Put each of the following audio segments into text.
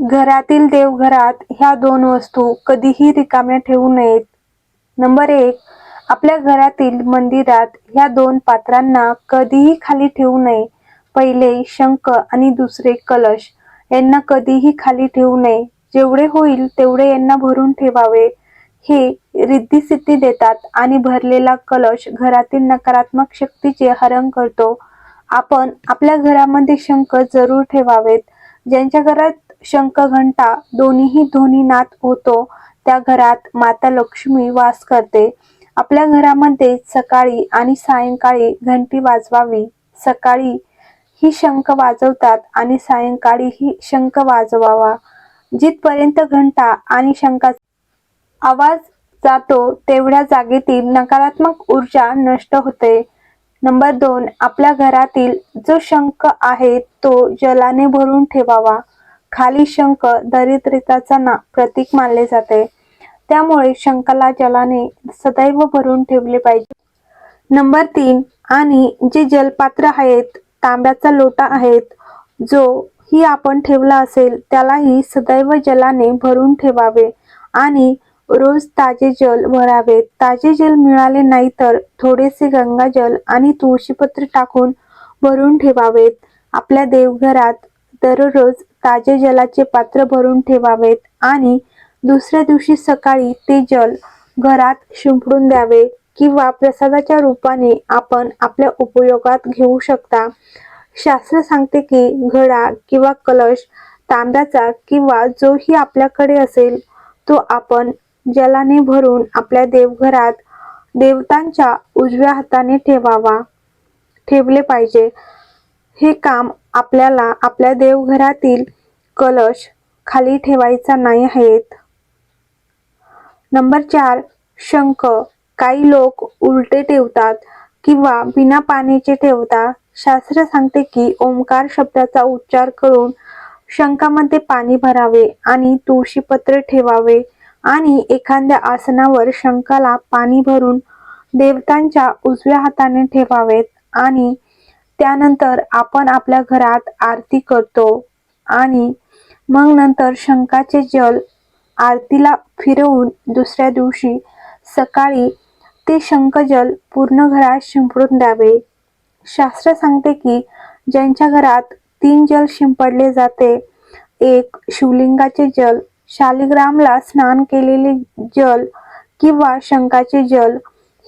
घरातील देवघरात ह्या दोन वस्तू कधीही रिकाम्या ठेवू नयेत. नंबर एक आपल्या घरातील मंदिरात ह्या दोन पात्रांना कधीही खाली ठेवू नये. पहिले शंख आणि दुसरे कलश यांना कधीही खाली ठेवू नये. जेवढे होईल तेवढे यांना भरून ठेवावे. हे रिद्धिसिद्धी देतात आणि भरलेला कलश घरातील नकारात्मक शक्तीचे हरण करतो. आपण आपल्या घरामध्ये शंख जरूर ठेवावेत. ज्यांच्या घरात शंख घंटा दोन्हीही ध्वनीनाद होतो. त्या घरात माता लक्ष्मी वास करते. आपल्या घरामध्ये सकाळी आणि सायंकाळी घंटी वाजवावी. सकाळी ही शंख वाजवतात आणि सायंकाळी ही शंख वाजवावा. जिथपर्यंत घंटा आणि शंखाचा आवाज जातो तेवढ्या जागेतील नकारात्मक ऊर्जा नष्ट होते. नंबर दोन आपल्या घरातील जो शंख आहे तो जलाने भरून ठेवावा. खाली शंख दरिद्रताचा ना प्रतीक मानले जाते. त्यामुळे शंखाला जलाने सदैव भरून ठेवले पाहिजे. नंबर तीन आणि जे जलपात्र आहेत तांब्याचा लोटा आहेत जो ही आपण ठेवला असेल त्यालाही सदैव जलाने भरून ठेवावे. आणि रोज ताजे जल भरावे. ताजे जल मिळाले नाही तर थोडेसे गंगाजल आणि तुळशीपत्र टाकून भरून ठेवावेत. आपल्या देवघरात दररोज ताजे जलाचे पात्र भरून ठेवावेत आणि दुसऱ्या दिवशी सकाळी ते जल घरात शिंपडून द्यावे किंवा प्रसादाच्या रूपाने आपण आपल्या उपयोगात घेऊ शकता. शास्त्र सांगते की घडा किंवा कलश तांब्याचा किंवा जोही आपल्याकडे असेल तो आपण जलाने भरून आपल्या देवघरात देवतांच्या उजव्या हाताने ठेवावा ठेवले पाहिजे. हे काम आपल्याला आपल्या देवघरातील कलश खाली ठेवायचा नाही आहेत. नंबर चार शंख. काही लोक उलटे ठेवतात किंवा बिना पाण्याचे ठेवता. शास्त्र सांगते की ओंकार शब्दाचा उच्चार करून शंखामध्ये पाणी भरावे आणि तुळशीपत्र ठेवावे आणि एखाद्या आसनावर शंखाला पाणी भरून देवतांच्या उजव्या हाताने ठेवावेत आणि त्यानंतर आपण आपल्या घरात आरती करतो आणि मग नंतर शंखाचे जल आरतीला फिरवून दुसऱ्या दिवशी सकाळी ते शंखजल पूर्ण घरात शिंपडून द्यावे. शास्त्र सांगते की ज्यांच्या घरात तीन जल शिंपडले जाते एक शिवलिंगाचे जल शालिग्रामला स्नान केलेले जल किंवा शंखाचे जल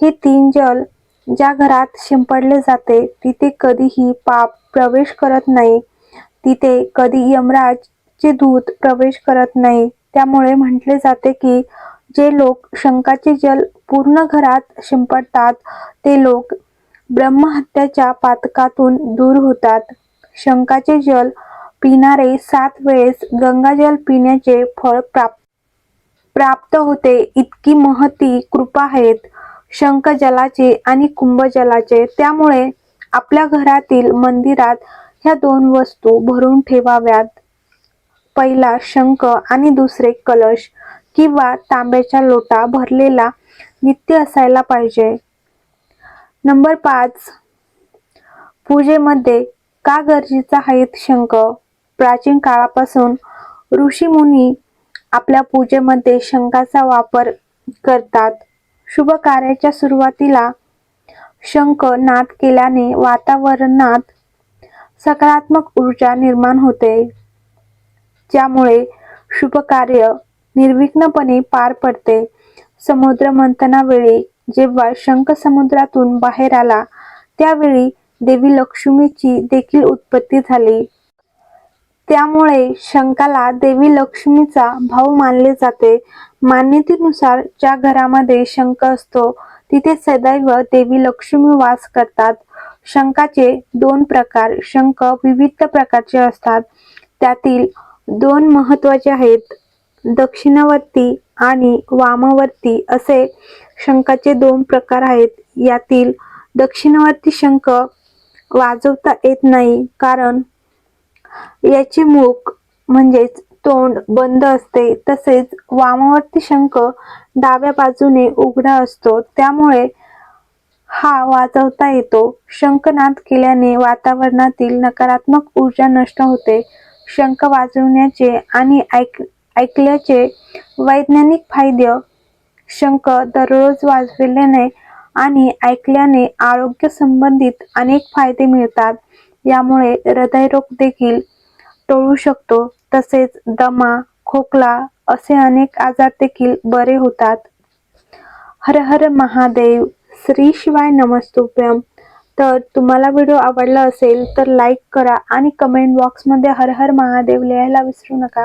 हे तीन जल ज्या घरात शिंपडले जाते तिथे कधीही पाप प्रवेश करत नाही. तिथे कधी यमराजचे दूत प्रवेश करत नाही. त्यामुळे म्हटले जाते की जे लोक शंकाचे जल पूर्ण घरात शिंपडतात ते लोक ब्रह्महत्याच्या पातकातून दूर होतात. शंकाचे जल पिणारे सात वेळेस गंगाजल पिण्याचे फळ प्राप्त प्राप्त होते. इतकी महती कृपा आहेत. शंख जलाचे आणि कुंभ जलाचे त्यामुळे आपल्या घरातील मंदिरात ह्या दोन वस्तू भरून ठेवाव्यात. पहिला शंख आणि दुसरे कलश किंवा तांब्याच्या लोटा भरलेला नित्य असायला पाहिजे. नंबर पाच. पूजेमध्ये का गरजेचा आहेत शंख? प्राचीन काळापासून ऋषी मुनी आपल्या पूजेमध्ये शंखाचा वापर करतात. शुभ कार्याच्या सुरुवातीला शंख नाद केल्याने वातावरणात सकारात्मक ऊर्जा निर्माण होते. ज्यामुळे शुभ कार्य निर्विघ्नपणे पार पडते. समुद्र मंथनावेळी जेव्हा शंख समुद्रातून बाहेर आला त्यावेळी देवी लक्ष्मीची देखील उत्पत्ती झाली. त्यामुळे शंकाला देवी लक्ष्मीचा भाऊ मानले जाते. मान्यतेनुसार ज्या घरामध्ये शंख असतो तिथे सदैव देवी लक्ष्मी वास करतात. शंखाचे दोन प्रकार शंख विविध प्रकारचे असतात. त्यातील दोन महत्त्वाचे आहेत दक्षिणावर्ती आणि वामवर्ती असे शंखाचे दोन प्रकार आहेत. यातील दक्षिणावर्ती शंख वाजवता येत नाही कारण याचे मुख म्हणजेच तोंड बंद असते. तसेच वामवर्ती शंख डाव्या बाजूने उघडा असतो. त्यामुळे हा वाजवता येतो. शंखनाद केल्याने वातावरणातील नकारात्मक ऊर्जा नष्ट होते. शंख वाजवण्याचे आणि ऐक ऐकल्याचे वैज्ञानिक फायदे शंख दररोज वाजविल्याने आणि ऐकल्याने आरोग्य संबंधित अनेक फायदे मिळतात. यामुळे हृदयरोग देखील टळू शकतो. तसेच दमा खोकला असे अनेक आजार देखील बरे होतात. हर हर महादेव श्री शिवाय नमस्तुभ्यम. तर तुम्हाला व्हिडिओ आवडला असेल तर लाईक करा आणि कमेंट बॉक्समध्ये हर हर महादेव लिहायला विसरू नका.